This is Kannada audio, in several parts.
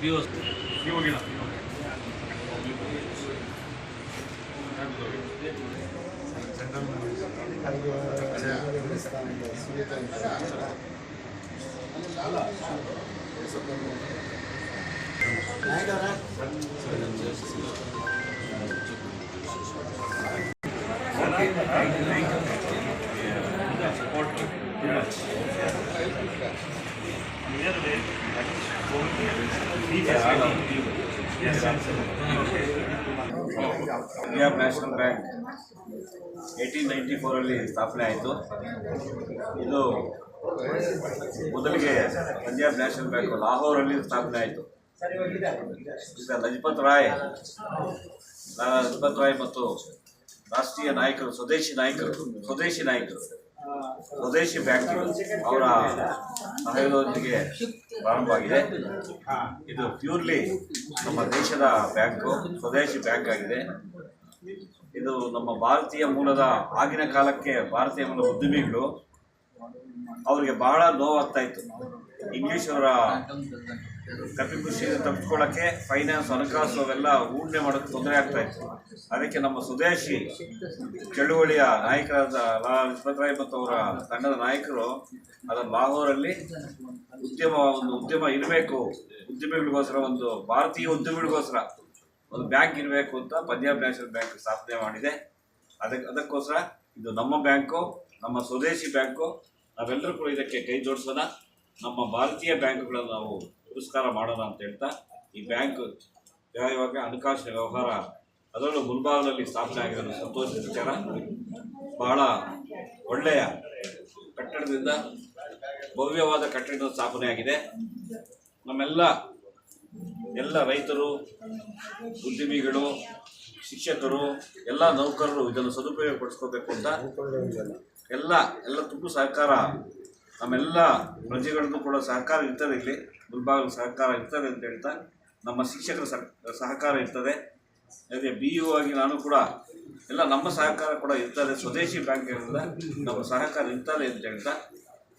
P U Punjab National Bank eighteen ninety ಫೋರಲ್ಲಿ ಸ್ಥಾಪನೆ ಆಯಿತು. ಇದು ಮೊದಲಿಗೆ ಪಂಜಾಬ್ ನ್ಯಾಷನಲ್ ಬ್ಯಾಂಕ್ ಲಾಹೋರಲ್ಲಿ ಸ್ಥಾಪನೆ ಆಯಿತು. ಲಜಪತ್ ರಾಯ್ ಲಜಪತ್ ರಾಯ್ ಮತ್ತು ರಾಷ್ಟ್ರೀಯ ನಾಯಕರು, ಸ್ವದೇಶಿ ನಾಯಕರು ಸ್ವದೇಶಿ ನಾಯಕರು. ಸ್ವದೇಶಿ ಬ್ಯಾಂಕ್. ಅವರ ಸಹಯೋಗದೊಂದಿಗೆ ಪ್ರಾರಂಭವಾಗಿದೆ. ಇದು ಪ್ಯೂರ್ಲಿ ನಮ್ಮ ದೇಶದ ಬ್ಯಾಂಕು, ಸ್ವದೇಶಿ ಬ್ಯಾಂಕ್ ಆಗಿದೆ. ಇದು ನಮ್ಮ ಭಾರತೀಯ ಮೂಲದ ಆಗಿನ ಕಾಲಕ್ಕೆ ಭಾರತೀಯ ಮೂಲದ ಉದ್ಯಮಿಗಳು. ಅವರಿಗೆ ಬಹಳ ನೋವಾಗ್ತಾ ಇತ್ತು. ಇಂಗ್ಲಿಷ್ ಅವರ ಕಪಿಪುಷ್ಟಿಯಿಂದ ತಪ್ಪಿಸ್ಕೊಳ್ಳೋಕ್ಕೆ ಫೈನಾನ್ಸ್ ಹಣಕಾಸು ಅವೆಲ್ಲ ಹೂಡಣೆ ಮಾಡೋಕ್ಕೆ ತೊಂದರೆ ಆಗ್ತಾ ಇತ್ತು. ಅದಕ್ಕೆ ನಮ್ಮ ಸ್ವದೇಶಿ ಚಳುವಳಿಯ ನಾಯಕರಾದ ಲಾ ಲಜಪತ್ ರಾಯ್ ಮತ್ತು ಅವರ ತಂಡದ ನಾಯಕರು ಅದರ ಲಾಹೋರಲ್ಲಿ ಉದ್ಯಮ, ಒಂದು ಉದ್ಯಮ ಇರಬೇಕು ಉದ್ಯಮಿಗಳಿಗೋಸ್ಕರ ಒಂದು ಭಾರತೀಯ ಉದ್ಯಮಿಗಳಿಗೋಸ್ಕರ ಒಂದು ಬ್ಯಾಂಕ್ ಇರಬೇಕು ಅಂತ ಪಂಜಾಬ್ ನ್ಯಾಷನಲ್ ಬ್ಯಾಂಕ್ ಸ್ಥಾಪನೆ ಮಾಡಿದೆ. ಅದಕ್ಕೆ ಅದಕ್ಕೋಸ್ಕರ ಇದು ನಮ್ಮ ಬ್ಯಾಂಕು, ನಮ್ಮ ಸ್ವದೇಶಿ ಬ್ಯಾಂಕು, ನಾವೆಲ್ಲರೂ ಕೂಡ ಇದಕ್ಕೆ ಕೈ ಜೋಡಿಸೋಣ. ನಮ್ಮ ಭಾರತೀಯ ಬ್ಯಾಂಕುಗಳನ್ನು ನಾವು ಪುರಸ್ಕಾರ ಮಾಡೋಣ ಅಂತ ಹೇಳ್ತಾ ಈ ಬ್ಯಾಂಕ್ ಇವಾಗ ಹಣಕಾಸಿನ ವ್ಯವಹಾರ ಅದರಲ್ಲೂ ಮುಂಭಾಗದಲ್ಲಿ ಸ್ಥಾಪನೆ ಆಗಿರೋದು ಸಂತೋಷದ ವಿಚಾರ. ಬಹಳ ಒಳ್ಳೆಯ ಕಟ್ಟಡದಿಂದ ಭವ್ಯವಾದ ಕಟ್ಟಡದ ಸ್ಥಾಪನೆ ಆಗಿದೆ. ನಮ್ಮೆಲ್ಲ, ಎಲ್ಲ ರೈತರು, ಉದ್ಯಮಿಗಳು, ಶಿಕ್ಷಕರು, ಎಲ್ಲ ನೌಕರರು ಇದನ್ನು ಸದುಪಯೋಗ ಪಡಿಸ್ಕೋಬೇಕು ಅಂತ ಎಲ್ಲ ಎಲ್ಲ ತುಂಬ ಸಹಕಾರ ನಮ್ಮೆಲ್ಲ ಪ್ರಜೆಗಳದ್ದು ಕೂಡ ಸಹಕಾರ ಇರ್ತದೆ ಇಲ್ಲಿ. ಮುಲ್ಬಾಗಲು ಸಹಕಾರ ಇರ್ತದೆ ಅಂತ ಹೇಳ್ತಾ ನಮ್ಮ ಶಿಕ್ಷಕರ ಸಹ- ಸಹಕಾರ ಇರ್ತದೆ. ಅದೇ ಬಿ ಯು ಆಗಿ ನಾನು ಕೂಡ ಎಲ್ಲ ನಮ್ಮ ಸಹಕಾರ ಕೂಡ ಇರ್ತದೆ. ಸ್ವದೇಶಿ ಬ್ಯಾಂಕಿನಿಂದ ನಮ್ಮ ಸಹಕಾರ ಇರ್ತದೆ ಅಂತ ಹೇಳ್ತಾ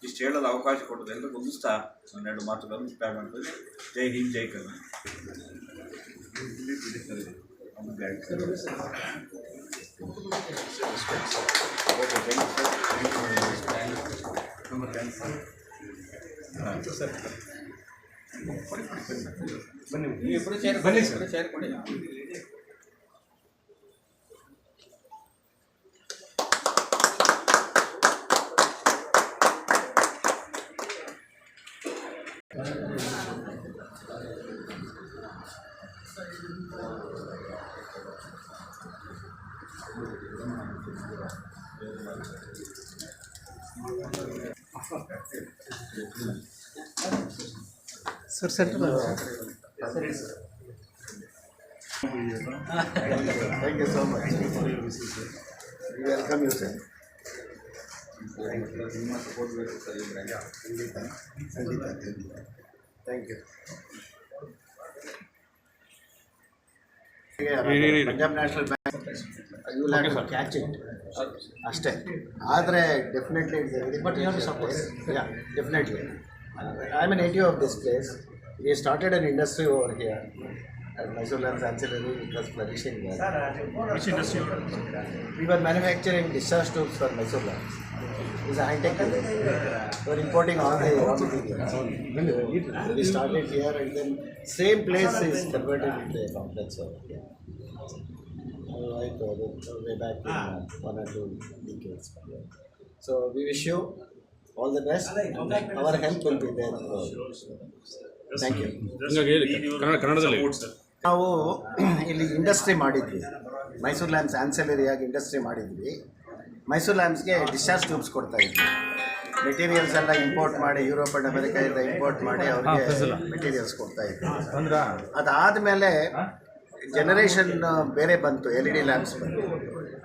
ಇಷ್ಟು ಹೇಳೋದು ಅವಕಾಶ ಕೊಡೋದು ಎಲ್ಲರಿಗೂ ಹೊಂದಿಸ್ತಾ ಒಂದೆರಡು ಮಾತುಗಳನ್ನು ಮುಕ್ತಾಯ ಮಾಡ್ತೀನಿ. ಜೈ ಹಿಂದ್ ಜೈ ಕರ್ನಾಟಕ. ನಮ್ಮ bank sir. Centre Thank you so much. We welcome you, Sir. ನಿಮ್ಮ support ಬೇಕು sir. ಈ ಬ್ಯಾಂಕ್. ಖಂಡಿತ ಖಂಡಿತ ಖಂಡಿತ thank you Punjab National Bank you lack catch it ಅಷ್ಟೇ ಆದರೆ definitely but you suppose yeah definitely I'm a native of this place. We started an industry over here. Mysore Lands Ancillary, it was flourishing there. Which industry? We were manufacturing discharge tubes for Mysore Lands. It's a high-tech village. We were importing all the raw materials. We started here and then same place is converted into a complex over here. Right, uh, way back in uh, one or two decades. So we wish you all the best. Our help will be there. Thank you. Kannada ಕನ್ನಡದಲ್ಲಿ ನಾವು ಇಲ್ಲಿ ಇಂಡಸ್ಟ್ರಿ ಮಾಡಿದ್ವಿ. ಮೈಸೂರು ಲ್ಯಾಂಬ್ಸ್ ಆನ್ಸಲರಿಯಾಗಿ ಇಂಡಸ್ಟ್ರಿ ಮಾಡಿದ್ವಿ. ಮೈಸೂರು ಲ್ಯಾಂಬ್ಸ್ಗೆ ಡಿಸ್ಚಾರ್ಜ್ ಟ್ಯೂಬ್ಸ್ ಕೊಡ್ತಾ ಇದ್ವಿ. ಮೆಟೀರಿಯಲ್ಸ್ ಎಲ್ಲ ಇಂಪೋರ್ಟ್ ಮಾಡಿ ಯುರೋಪ್ ಆ್ಯಂಡ್ ಇಂಪೋರ್ಟ್ ಮಾಡಿ ಅವ್ರಿಗೆ ಮೆಟೀರಿಯಲ್ಸ್ ಕೊಡ್ತಾ ಇದ್ವಿ. ಅದಾದ ಅದಾದಮೇಲೆ ಜನರೇಷನ್ ಬೇರೆ ಬಂತು ಎಲ್ ಇ ಡಿ ಲ್ಯಾಂಪ್ಸ್ ಬಂತು.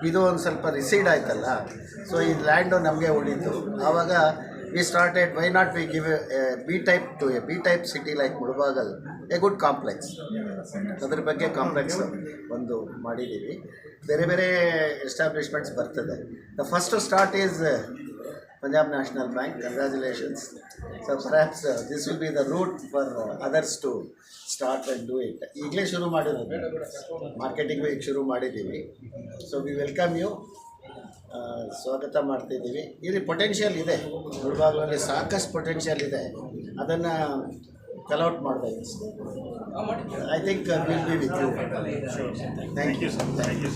ಇದು ಒಂದು ಸ್ವಲ್ಪ ರಿಸೀಡ್ ಆಯ್ತಲ್ಲ? ಸೊ ಈ ಲ್ಯಾಂಡು ನಮಗೆ ಉಳಿತು. ಆವಾಗ we started why not we give B type to A B type city like Mulbagal a good complex ಅದ್ರ ಬಗ್ಗೆ ಕಾಂಪ್ಲೆಕ್ಸ್ ಒಂದು ಮಾಡಿದ್ದೀವಿ ಬೇರೆ ಬೇರೆ ಎಸ್ಟಾಬ್ಲಿಷ್ಮೆಂಟ್ಸ್ ಬರ್ತದೆ. The first start is Punjab National Bank, congratulations. So perhaps uh, this will be the route for uh, others to start and do it. ಈಗಲೇ ಶುರು ಮಾಡಿರೋದು. ಮಾರ್ಕೆಟಿಂಗು ಈಗ ಶುರು ಮಾಡಿದ್ದೀವಿ. ಸೊ ವಿ ವೆಲ್ಕಮ್ ಯು ಸ್ವಾಗತ ಮಾಡ್ತಿದ್ದೀವಿ. ಇಲ್ಲಿ ಪೊಟೆನ್ಷಿಯಲ್ ಇದೆ. ಮುಳಬಾಗ್ಲಲ್ಲಿ ಸಾಕಷ್ಟು ಪೊಟೆನ್ಷಿಯಲ್ ಇದೆ. ಅದನ್ನು ಕಲೌಟ್ ಮಾಡಬೇಕು I think will be with you thank you thank you